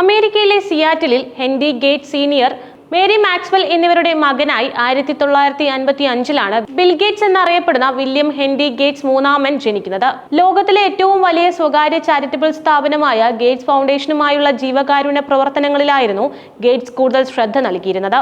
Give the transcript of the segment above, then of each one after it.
അമേരിക്കയിലെ സിയാറ്റിലിൽ Henry Gate senior Mary Maxwell എന്നിവരുടെ മകനായി ആയിരത്തി തൊള്ളായിരത്തി അൻപത്തി അഞ്ചിലാണ് ബിൽ ഗേറ്റ്സ് എന്നറിയപ്പെടുന്ന വില്യം ഹെൻറി ഗേറ്റ്സ് മൂന്നാമൻ ജനിക്കുന്നത്. ലോകത്തിലെ ഏറ്റവും വലിയ സ്വകാര്യ ചാരിറ്റബിൾ സ്ഥാപനമായ ഗേറ്റ്സ് ഫൗണ്ടേഷനുമായുള്ള ജീവകാരുണ്യ പ്രവർത്തനങ്ങളിലായിരുന്നു ഗേറ്റ്സ് കൂടുതൽ ശ്രദ്ധ നൽകിയിരുന്നത്.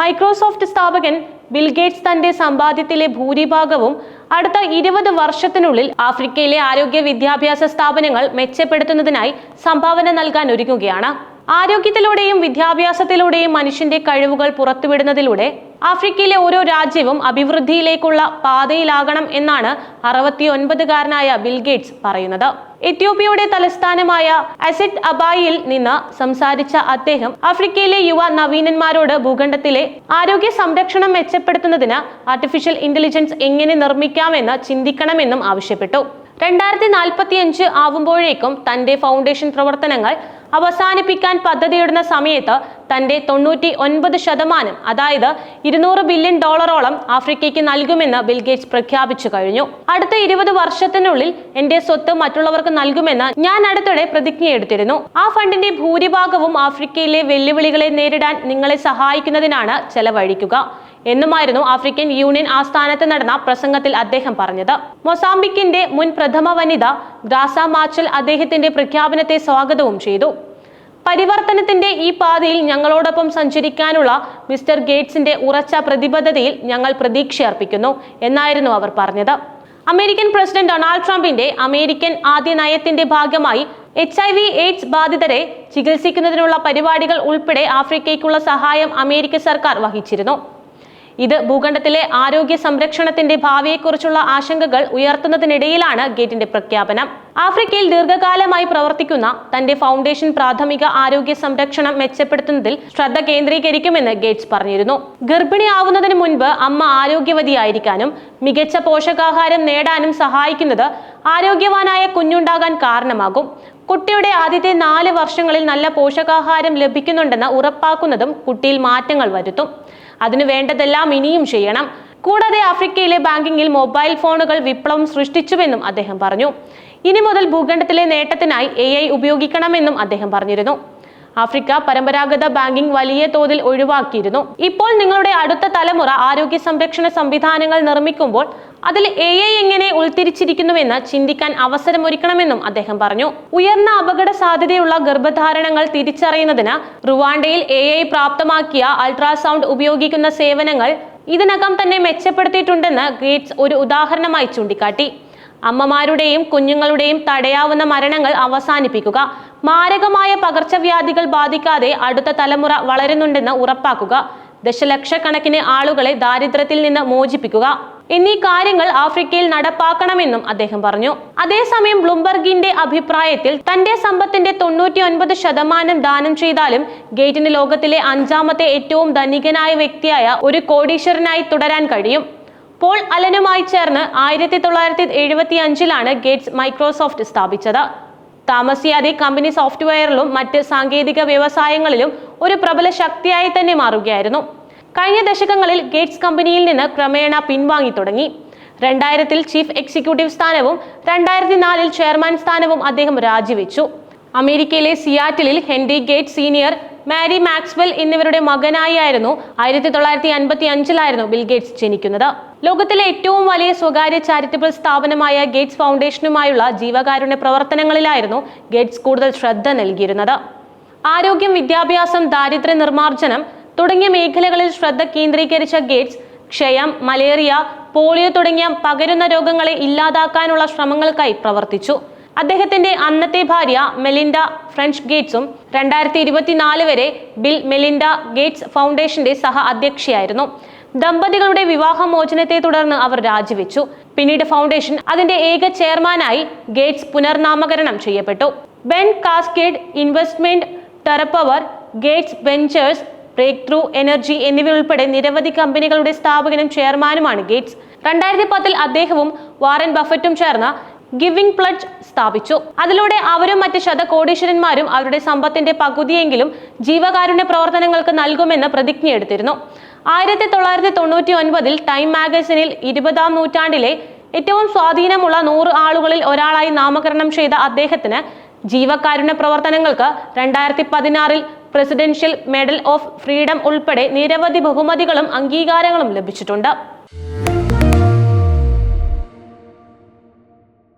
മൈക്രോസോഫ്റ്റ് സ്ഥാപകൻ ബിൽ ഗേറ്റ്സ് തന്റെ സമ്പാദ്യത്തിലെ ഭൂരിഭാഗവും അടുത്ത ഇരുപത് വർഷത്തിനുള്ളിൽ ആഫ്രിക്കയിലെ ആരോഗ്യ വിദ്യാഭ്യാസ സ്ഥാപനങ്ങൾ മെച്ചപ്പെടുത്തുന്നതിനായി സംഭാവന നൽകാൻ ഒരുങ്ങുകയാണ്. ആരോഗ്യത്തിലൂടെയും വിദ്യാഭ്യാസത്തിലൂടെയും മനുഷ്യന്റെ കഴിവുകൾ പുറത്തുവിടുന്നതിലൂടെ ആഫ്രിക്കയിലെ ഓരോ രാജ്യവും അഭിവൃദ്ധിയിലേക്കുള്ള പാതയിലാകണം എന്നാണ് അറുപത്തി ഒൻപതുകാരനായ ബിൽ ഗേറ്റ്സ് പറയുന്നത്. എത്യോപ്യയുടെ തലസ്ഥാനമായ അസെറ്റ് അബായിൽ നിന്ന് സംസാരിച്ച അദ്ദേഹം ആഫ്രിക്കയിലെ യുവ നവീനന്മാരോട് ഭൂഖണ്ഡത്തിലെ ആരോഗ്യ സംരക്ഷണം മെച്ചപ്പെടുത്തുന്നതിന് ആർട്ടിഫിഷ്യൽ ഇന്റലിജൻസ് എങ്ങനെ നിർമ്മിക്കാമെന്ന് ചിന്തിക്കണമെന്നും ആവശ്യപ്പെട്ടു. രണ്ടായിരത്തി നാൽപ്പത്തി അഞ്ച് ആവുമ്പോഴേക്കും തന്റെ ഫൗണ്ടേഷൻ പ്രവർത്തനങ്ങൾ അവസാനിപ്പിക്കാൻ പദ്ധതിയിടുന്ന സമയത്ത് തന്റെ തൊണ്ണൂറ്റി ഒൻപത് ശതമാനം അതായത് ഇരുന്നൂറ് ബില്യൺ ഡോളറോളം ആഫ്രിക്കയ്ക്ക് നൽകുമെന്ന് ബിൽഗേറ്റ്സ് പ്രഖ്യാപിച്ചു കഴിഞ്ഞു. അടുത്ത ഇരുപത് വർഷത്തിനുള്ളിൽ എന്റെ സ്വത്ത് മറ്റുള്ളവർക്ക് നൽകുമെന്ന് ഞാൻ അടുത്തിടെ പ്രതിജ്ഞയെടുത്തിരുന്നു ആ ഫണ്ടിന്റെ ഭൂരിഭാഗവും ആഫ്രിക്കയിലെ വെല്ലുവിളികളെ നേരിടാൻ നിങ്ങളെ സഹായിക്കുന്നതിനാണ് ചെലവഴിക്കുക എന്നുമായിരുന്നു ആഫ്രിക്കൻ യൂണിയൻ ആസ്ഥാനത്ത് നടന്ന പ്രസംഗത്തിൽ അദ്ദേഹം പറഞ്ഞത്. മൊസാംബിക്കിന്റെ മുൻ പ്രഥമ വനിത ഗ്രാസ മാച്ചൽ അദ്ദേഹത്തിന്റെ പ്രഖ്യാപനത്തെ സ്വാഗതവും ചെയ്തു. പരിവർത്തനത്തിന്റെ ഈ പാതയിൽ ഞങ്ങളോടൊപ്പം സഞ്ചരിക്കാനുള്ള മിസ്റ്റർ ഗേറ്റ്സിന്റെ ഉറച്ച പ്രതിബദ്ധതയിൽ ഞങ്ങൾ പ്രതീക്ഷ അർപ്പിക്കുന്നു എന്നായിരുന്നു അവർ പറഞ്ഞത്. അമേരിക്കൻ പ്രസിഡന്റ് ഡൊണാൾഡ് ട്രംപിന്റെ അമേരിക്കൻ ആദ്യ നയത്തിന്റെ ഭാഗമായി എച്ച് ഐ വി എയ്ഡ്സ് ബാധിതരെ ചികിത്സിക്കുന്നതിനുള്ള പരിപാടികൾ ഉൾപ്പെടെ ആഫ്രിക്കയ്ക്കുള്ള സഹായം അമേരിക്ക സർക്കാർ വഹിച്ചിരുന്നു. ഇത് ഭൂഖണ്ഡത്തിലെ ആരോഗ്യ സംരക്ഷണത്തിന്റെ ഭാവിയെക്കുറിച്ചുള്ള ആശങ്കകൾ ഉയർത്തുന്നതിനിടയിലാണ് ഗേറ്റിന്റെ പ്രഖ്യാപനം. ആഫ്രിക്കയിൽ ദീർഘകാലമായി പ്രവർത്തിക്കുന്ന തന്റെ ഫൗണ്ടേഷൻ പ്രാഥമിക ആരോഗ്യ സംരക്ഷണം മെച്ചപ്പെടുത്തുന്നതിൽ ശ്രദ്ധ കേന്ദ്രീകരിക്കുമെന്ന് ഗേറ്റ്സ് പറഞ്ഞിരുന്നു. ഗർഭിണിയാവുന്നതിന് മുൻപ് അമ്മ ആരോഗ്യവതിയായിരിക്കാനും മികച്ച പോഷകാഹാരം നേടാനും സഹായിക്കുന്നത് ആരോഗ്യവാനായ കുഞ്ഞുണ്ടാകാൻ കാരണമാകും. കുട്ടിയുടെ ആദ്യത്തെ നാല് വർഷങ്ങളിൽ നല്ല പോഷകാഹാരം ലഭിക്കുന്നുണ്ടെന്ന് ഉറപ്പാക്കുന്നതും കുട്ടിയിൽ മാറ്റങ്ങൾ വരുത്തും. അതിനു വേണ്ടതെല്ലാം ഇനിയും ചെയ്യണം. കൂടാതെ ആഫ്രിക്കയിലെ ബാങ്കിങ്ങിൽ മൊബൈൽ ഫോണുകൾ വിപ്ലവം സൃഷ്ടിച്ചുവെന്നും അദ്ദേഹം പറഞ്ഞു. ഇനി മുതൽ ഭൂഖണ്ഡത്തിലെ നേട്ടത്തിനായി എ ഐ ഉപയോഗിക്കണമെന്നും അദ്ദേഹം പറഞ്ഞിരുന്നു. ആഫ്രിക്ക പരമ്പരാഗത ബാങ്കിംഗ് വലിയ തോതിൽ ഒഴിവാക്കിയിരുന്നു. ഇപ്പോൾ നിങ്ങളുടെ അടുത്ത തലമുറ ആരോഗ്യ സംരക്ഷണ സംവിധാനങ്ങൾ നിർമ്മിക്കുമ്പോൾ അതിൽ എ ഐ എങ്ങനെ ഉൾത്തിരിച്ചിരിക്കുന്നുവെന്ന് ചിന്തിക്കാൻ അവസരമൊരുക്കണമെന്നും അദ്ദേഹം പറഞ്ഞു. ഉയർന്ന അപകട സാധ്യതയുള്ള ഗർഭധാരണങ്ങൾ തിരിച്ചറിയുന്നതിന് റുവാണ്ടയിൽ എ ഐ പ്രാപ്തമാക്കിയ അൾട്രാസൗണ്ട് ഉപയോഗിക്കുന്ന സേവനങ്ങൾ ഇതിനകം തന്നെ മെച്ചപ്പെടുത്തിയിട്ടുണ്ടെന്ന് ഗേറ്റ്സ് ഒരു ഉദാഹരണമായി ചൂണ്ടിക്കാട്ടി. അമ്മമാരുടെയും കുഞ്ഞുങ്ങളുടെയും തടയാവുന്ന മരണങ്ങൾ അവസാനിപ്പിക്കുക മാരകമായ പകർച്ചവ്യാധികൾ ബാധിക്കാതെ അടുത്ത തലമുറ വളരുന്നുണ്ടെന്ന് ഉറപ്പാക്കുക ദശലക്ഷക്കണക്കിന് ആളുകളെ ദാരിദ്ര്യത്തിൽ നിന്ന് മോചിപ്പിക്കുക. എന്നീ കാര്യങ്ങൾ ആഫ്രിക്കയിൽ നടപ്പാക്കണമെന്നും അദ്ദേഹം പറഞ്ഞു. അതേസമയം ബ്ലൂംബർഗിന്റെ അഭിപ്രായത്തിൽ തന്റെ സമ്പത്തിന്റെ തൊണ്ണൂറ്റി ഒൻപത് ശതമാനം ദാനം ചെയ്താലും ഗേറ്റിന് ലോകത്തിലെ അഞ്ചാമത്തെ ഏറ്റവും ധനികനായ വ്യക്തിയായ ഒരു കോടീശ്വരനായി തുടരാൻ കഴിയും. പോൾ അലനുമായി ചേർന്ന് ആയിരത്തി തൊള്ളായിരത്തി എഴുപത്തി അഞ്ചിലാണ് ഗേറ്റ്സ് മൈക്രോസോഫ്റ്റ് സ്ഥാപിച്ചത്. താമസിയാതെ കമ്പനി സോഫ്റ്റ്വെയറിലും മറ്റ് സാങ്കേതിക വ്യവസായങ്ങളിലും ഒരു പ്രബല ശക്തിയായി തന്നെ മാറുകയായിരുന്നു. കഴിഞ്ഞ ദശകങ്ങളിൽ ഗേറ്റ്സ് കമ്പനിയിൽ നിന്ന് ക്രമേണ പിൻവാങ്ങി തുടങ്ങി. രണ്ടായിരത്തിൽ ചീഫ് എക്സിക്യൂട്ടീവ് സ്ഥാനവും രണ്ടായിരത്തി നാലിൽ ചെയർമാൻ സ്ഥാനവും അദ്ദേഹം രാജിവെച്ചു. അമേരിക്കയിലെ സിയാറ്റിലിൽ Henry Gate senior Mary Maxwell എന്നിവരുടെ മകനായിരുന്നു ആയിരത്തി തൊള്ളായിരത്തി അൻപത്തി അഞ്ചിലായിരുന്നു ബിൽ ഗേറ്റ്സ് ജനിക്കുന്നത്. ലോകത്തിലെ ഏറ്റവും വലിയ സ്വകാര്യ ചാരിറ്റബിൾ സ്ഥാപനമായ ഗേറ്റ്സ് ഫൗണ്ടേഷനുമായുള്ള ജീവകാരുണ്യ പ്രവർത്തനങ്ങളിലായിരുന്നു ഗേറ്റ്സ് കൂടുതൽ ശ്രദ്ധ നൽകിയിരുന്നത്. ആരോഗ്യം വിദ്യാഭ്യാസം ദാരിദ്ര്യ നിർമ്മാർജനം തുടങ്ങിയ മേഖലകളിൽ ശ്രദ്ധ കേന്ദ്രീകരിച്ച ഗേറ്റ്സ് ക്ഷയം മലേറിയ പോളിയോ തുടങ്ങിയ പകരുന്ന രോഗങ്ങളെ ഇല്ലാതാക്കാനുള്ള ശ്രമങ്ങൾക്കായി പ്രവർത്തിച്ചു. അദ്ദേഹത്തിന്റെ അന്നത്തെ ഭാര്യ മെലിൻഡ ഫ്രഞ്ച് ഗേറ്റ്സും രണ്ടായിരത്തി ഇരുപത്തിനാല് വരെ ബിൽ മെലിൻഡ ഗേറ്റ്സ് ഫൗണ്ടേഷന്റെ സഹ അധ്യക്ഷയായിരുന്നു. ദമ്പതികളുടെ വിവാഹമോചനത്തെ തുടർന്ന് അവർ രാജിവെച്ചു. പിന്നീട് ഫൗണ്ടേഷൻ അതിന്റെ ഏക ചെയർമാനായി ഗേറ്റ്സ് പുനർനാമകരണം ചെയ്യപ്പെട്ടു. Ben Cascade Investment TerraPower Gates Ventures Breakthrough Energy എന്നിവയുൾപ്പെടെ നിരവധി കമ്പനികളുടെ സ്ഥാപകനും ചെയർമാനുമാണ് ഗേറ്റ്സ്. രണ്ടായിരത്തി പത്തിൽ അദ്ദേഹവും വാറൻ ബഫറ്റും ചേർന്ന ഗിവിംഗ് പ്ലഡ്ജ് സ്ഥാപിച്ചു. അതിലൂടെ അവരും മറ്റ് ശതകോടീശ്വരന്മാരും അവരുടെ സമ്പത്തിന്റെ പകുതിയെങ്കിലും ജീവകാരുണ്യ പ്രവർത്തനങ്ങൾക്ക് നൽകുമെന്ന് പ്രതിജ്ഞയെടുത്തിരുന്നു. ആയിരത്തി തൊള്ളായിരത്തി തൊണ്ണൂറ്റി ഒൻപതിൽ ടൈം മാഗസിനിൽ ഇരുപതാം നൂറ്റാണ്ടിലെ ഏറ്റവും സ്വാധീനമുള്ള നൂറ് ആളുകളിൽ ഒരാളായി നാമകരണം ചെയ്ത അദ്ദേഹത്തിന് ജീവകാരുണ്യ പ്രവർത്തനങ്ങൾക്ക് രണ്ടായിരത്തി പതിനാറിൽ പ്രസിഡൻഷ്യൽ മെഡൽ ഓഫ് ഫ്രീഡം ഉൾപ്പെടെ നിരവധി ബഹുമതികളും അംഗീകാരങ്ങളും ലഭിച്ചിട്ടുണ്ട്.